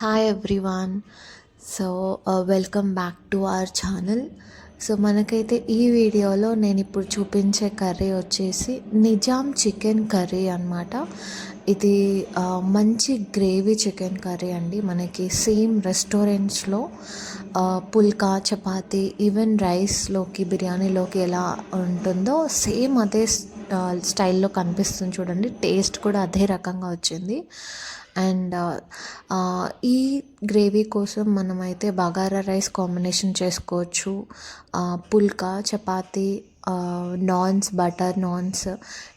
Hi everyone so welcome back to our channel so మనకైతే ఈ వీడియోలో నేను ఇప్పుడు చూపించే కర్రీ వచ్చేసి నిజాం చికెన్ కర్రీ అనమాట ఇది మంచి గ్రేవీ చికెన్ కర్రీ అండి. మనకి సేమ్ రెస్టారెంట్స్లో పుల్కా చపాతి ఈవెన్ రైస్లోకి బిర్యానీలోకి ఎలా ఉంటుందో సేమ్ అదే స్టైల్లో కనిపిస్తుంది చూడండి. టేస్ట్ కూడా అదే రకంగా వచ్చింది. అండ్ ఈ గ్రేవీ కోసం మనమైతే బగారా రైస్ కాంబినేషన్ చేసుకోవచ్చు. పుల్కా చపాతీ నాన్స్ బటర్ నాన్స్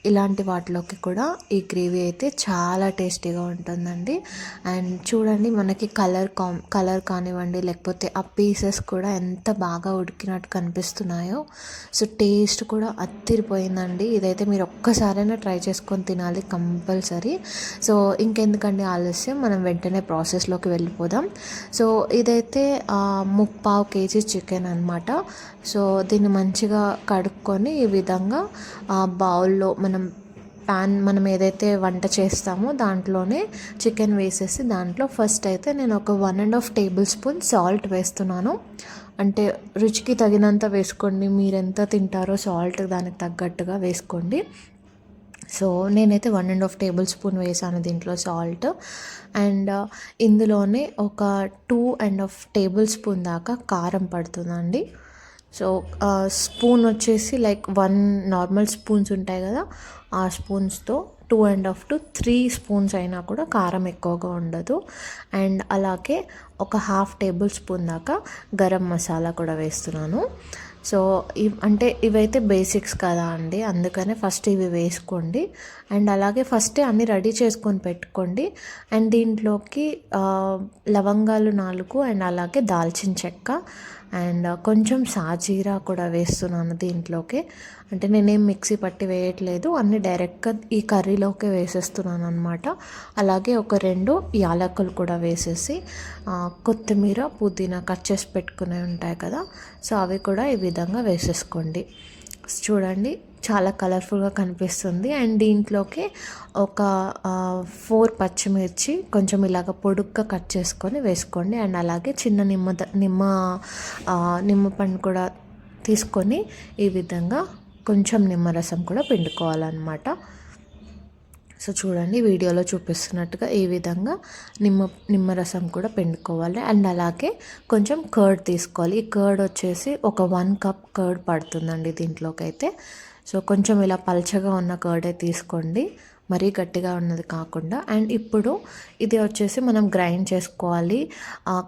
ఇలాంటి వాటిలోకి కూడా ఈ గ్రేవీ అయితే చాలా టేస్టీగా ఉంటుందండి. అండ్ చూడండి మనకి కలర్ కామ్ కలర్ కానివ్వండి లేకపోతే ఆ పీసెస్ కూడా ఎంత బాగా ఉడికినట్టు కనిపిస్తున్నాయో. సో టేస్ట్ కూడా అత్తిరిపోయిందండి. ఇదైతే మీరు ఒక్కసారైనా ట్రై చేసుకొని తినాలి కంపల్సరీ. సో ఇంకెందుకండి ఆలస్యం మనం వెంటనే ప్రాసెస్లోకి వెళ్ళిపోదాం. సో ఇదైతే ముప్పావు కేజీ చికెన్ అనమాట సో దీన్ని మంచిగా కడుక్కొని ఈ విధంగా ఆ, బౌల్లో మనం ప్యాన్ మనం ఏదైతే వంట చేస్తామో దాంట్లోనే చికెన్ వేసేసి దాంట్లో ఫస్ట్ అయితే నేను ఒక one and half tablespoon salt వేస్తున్నాను. అంటే రుచికి తగినంత వేసుకోండి మీరు ఎంత తింటారో సాల్ట్ దానికి తగ్గట్టుగా వేసుకోండి. సో నేనైతే one and half tablespoon వేసాను దీంట్లో సాల్ట్. అండ్ ఇందులోనే ఒక two and half tablespoon దాకా కారం పడుతుందండి. సో స్పూన్ వచ్చేసి లైక్ వన్ నార్మల్ స్పూన్స్ ఉంటాయి కదా ఆ స్పూన్స్తో two and half to three spoons అయినా కూడా కారం ఎక్కువగా ఉండదు. అండ్ అలాగే ఒక హాఫ్ టేబుల్ స్పూన్ దాకా గరం మసాలా కూడా వేస్తున్నాను. సో ఇవ్ అంటే ఇవైతే బేసిక్స్ కదా అండి అందుకనే ఫస్ట్ ఇవి వేసుకోండి. అండ్ అలాగే ఫస్టే అన్నీ రెడీ చేసుకొని పెట్టుకోండి. అండ్ దీంట్లోకి లవంగాలు నాలుగు అండ్ అలాగే దాల్చిన చెక్క అండ్ కొంచెం సాజీరా కూడా వేస్తున్నాను దీంట్లోకి. అంటే నేనేం మిక్సీ పట్టి వేయట్లేదు అన్ని డైరెక్ట్గా ఈ కర్రీలోకి వేసేస్తున్నాను అనమాట అలాగే ఒక రెండు యాలకులు కూడా వేసేసి కొత్తిమీర పుదీనా కట్ చేసి పెట్టుకునే ఉంటాయి కదా సో అవి కూడా ఈ విధంగా వేసేసుకోండి. చూడండి. చాలా కలర్ఫుల్గా కనిపిస్తుంది. అండ్ దీంట్లోకి ఒక ఫోర్ పచ్చిమిర్చి కొంచెం ఇలాగ పొడుగ్గా కట్ చేసుకొని వేసుకోండి. అండ్ అలాగే చిన్న నిమ్మ నిమ్మ నిమ్మ పండు కూడా తీసుకొని ఈ విధంగా కొంచెం నిమ్మరసం కూడా పిండుకోవాలన్నమాట. సో చూడండి వీడియోలో చూపిస్తున్నట్టుగా ఈ విధంగా నిమ్మ నిమ్మరసం కూడా పిండుకోవాలి. అండ్ అలాగే కొంచెం కర్డ్ తీసుకోవాలి. ఈ కర్డ్ వచ్చేసి ఒక వన్ కప్ కర్డ్ పడుతుందండి దీంట్లోకి అయితే సో కొంచెం ఇలా పల్చగా ఉన్న కర్డే తీసుకోండి. మరీ గట్టిగా ఉన్నది కాకుండా అండ్ ఇప్పుడు ఇది వచ్చేసి మనం గ్రైండ్ చేసుకోవాలి.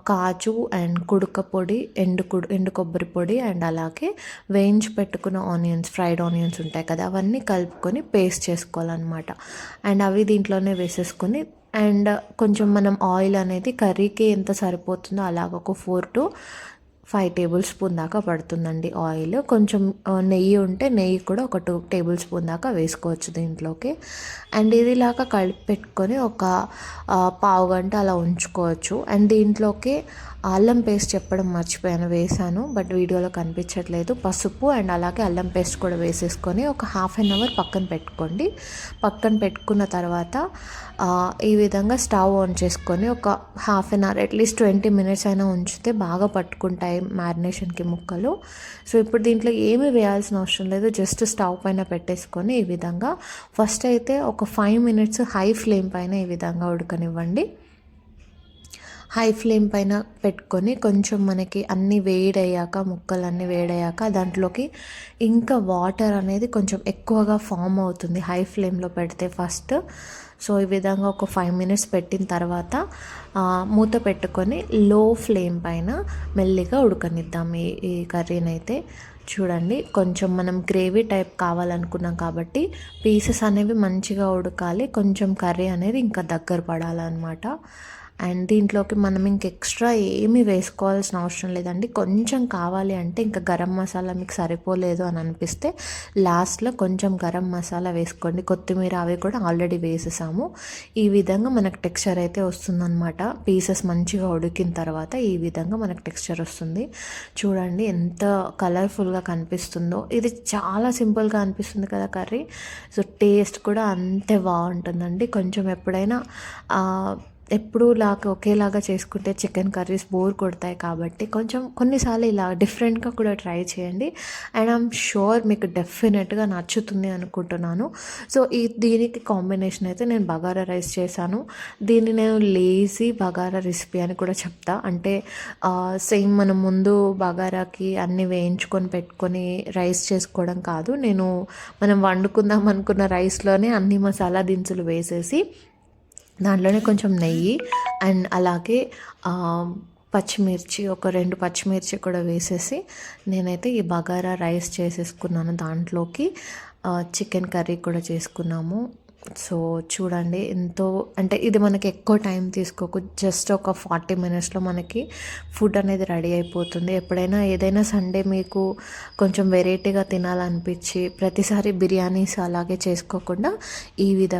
కాజు అండ్ కుడుక పొడి ఎండు కుడు ఎండు కొబ్బరి పొడి అండ్ అలాగే వేయించి పెట్టుకున్న ఆనియన్స్ ఫ్రైడ్ ఆనియన్స్ ఉంటాయి కదా అవన్నీ కలుపుకొని పేస్ట్ చేసుకోవాలన్నమాట. అండ్ అవి దీంట్లోనే వేసేసుకొని అండ్ కొంచెం మనం ఆయిల్ అనేది కర్రీకి ఎంత సరిపోతుందో అలాగ ఒక four to five tablespoon దాకా పడుతుందండి ఆయిల్ కొంచెం నెయ్యి ఉంటే నెయ్యి కూడా ఒక టూ టేబుల్ స్పూన్ దాకా వేసుకోవచ్చు దీంట్లోకి. అండ్ ఇదిలాగా కలిపి పెట్టుకొని ఒక పావు గంట అలా ఉంచుకోవచ్చు. అండ్ దీంట్లోకి అల్లం పేస్ట్ చెప్పడం మర్చిపోయాను వేసాను బట్ వీడియోలో కనిపించట్లేదు. పసుపు అండ్ అలాగే అల్లం పేస్ట్ కూడా వేసేసుకొని ఒక హాఫ్ అన్ అవర్ పక్కన పెట్టుకోండి. పక్కన పెట్టుకున్న తర్వాత ఈ విధంగా స్టవ్ ఆన్ చేసుకొని ఒక half an hour at least twenty minutes అయినా ఉంచితే బాగా పట్టుకుంటాయి మ్యారినేషన్కి ముక్కలు. సో ఇప్పుడు దీంట్లో ఏమీ వేయాల్సిన అవసరం లేదు జస్ట్ స్టవ్ పైన పెట్టేసుకొని ఈ విధంగా. ఫస్ట్ అయితే ఒక ఫైవ్ మినిట్స్ హై ఫ్లేమ్ పైన ఈ విధంగా ఉడకనివ్వండి. హై ఫ్లేమ్ పైన పెట్టుకొని కొంచెం మనకి అన్ని వేడయ్యాక ముక్కలు అన్నీ వేడయ్యాక దాంట్లోకి ఇంకా వాటర్ అనేది కొంచెం ఎక్కువగా ఫామ్ అవుతుంది హై ఫ్లేమ్లో పెడితే ఫస్ట్. సో ఈ విధంగా ఒక ఫైవ్ మినిట్స్ పెట్టిన తర్వాత మూత పెట్టుకొని లో ఫ్లేమ్ పైన మెల్లిగా ఉడకనిద్దాం ఈ ఈ కర్రీని అయితే చూడండి కొంచెం మనం గ్రేవీ టైప్ కావాలనుకున్నాం కాబట్టి పీసెస్ అనేవి మంచిగా ఉడకాలి కొంచెం కర్రీ అనేది ఇంకా దగ్గర పడాలన్నమాట. అండ్ దీంట్లోకి మనం ఇంక ఎక్స్ట్రా ఏమీ వేసుకోవాల్సిన అవసరం లేదండి. కొంచెం కావాలి అంటే ఇంకా గరం మసాలా మీకు సరిపోలేదు అని అనిపిస్తే లాస్ట్లో కొంచెం గరం మసాలా వేసుకోండి. కొత్తిమీర అవి కూడా ఆల్రెడీ వేసేసాము. ఈ విధంగా మనకు టెక్స్చర్ అయితే వస్తుందన్నమాట. పీసెస్ మంచిగా ఉడికిన తర్వాత ఈ విధంగా మనకు టెక్స్చర్ వస్తుంది. చూడండి ఎంత కలర్ఫుల్గా కనిపిస్తుందో. ఇది చాలా సింపుల్గా అనిపిస్తుంది కదా కర్రీ. సో టేస్ట్ కూడా అంతే బాగుంటుందండి. కొంచెం ఎప్పుడైనా ఎప్పుడూ లాగా ఒకేలాగా చేసుకుంటే చికెన్ కర్రీస్ బోర్ కొడతాయి కాబట్టి కొంచెం కొన్నిసార్లు ఇలా డిఫరెంట్గా కూడా ట్రై చేయండి. అండ్ ఐమ్ షూర్ మీకు డెఫినెట్గా నచ్చుతుంది అనుకుంటున్నాను. సో ఈ దీనికి కాంబినేషన్ అయితే నేను బగారా రైస్ చేశాను. దీన్ని నేను లేజీ బగారా రెసిపీ అని కూడా చెప్తా. అంటే సేమ్ మనం ముందు బగారాకి అన్నీ వేయించుకొని పెట్టుకొని రైస్ చేసుకోవడం కాదు. నేను మనం వండుకుందాం అనుకున్న రైస్లోనే అన్ని మసాలా దినుసులు వేసేసి దాంట్లోనే కొంచెం నెయ్యి అండ్ అలాగే పచ్చిమిర్చి ఒక రెండు పచ్చిమిర్చి కూడా వేసేసి నేనైతే ఈ బగారా రైస్ చేసేసుకున్నాను దాంట్లోకి. చికెన్ కర్రీ కూడా చేసుకున్నాము. సో చూడండి ఎంతో అంటే ఇది మనకి ఎక్కువ టైం తీసుకోకు. జస్ట్ ఒక ఫార్టీ మినిట్స్లో మనకి ఫుడ్ అనేది రెడీ అయిపోతుంది. ఎప్పుడైనా ఏదైనా సండే మీకు కొంచెం వెరైటీగా తినాలనిపించి ప్రతిసారి బిర్యానీస్ అలాగే చేసుకోకుండా ఈ విధంగా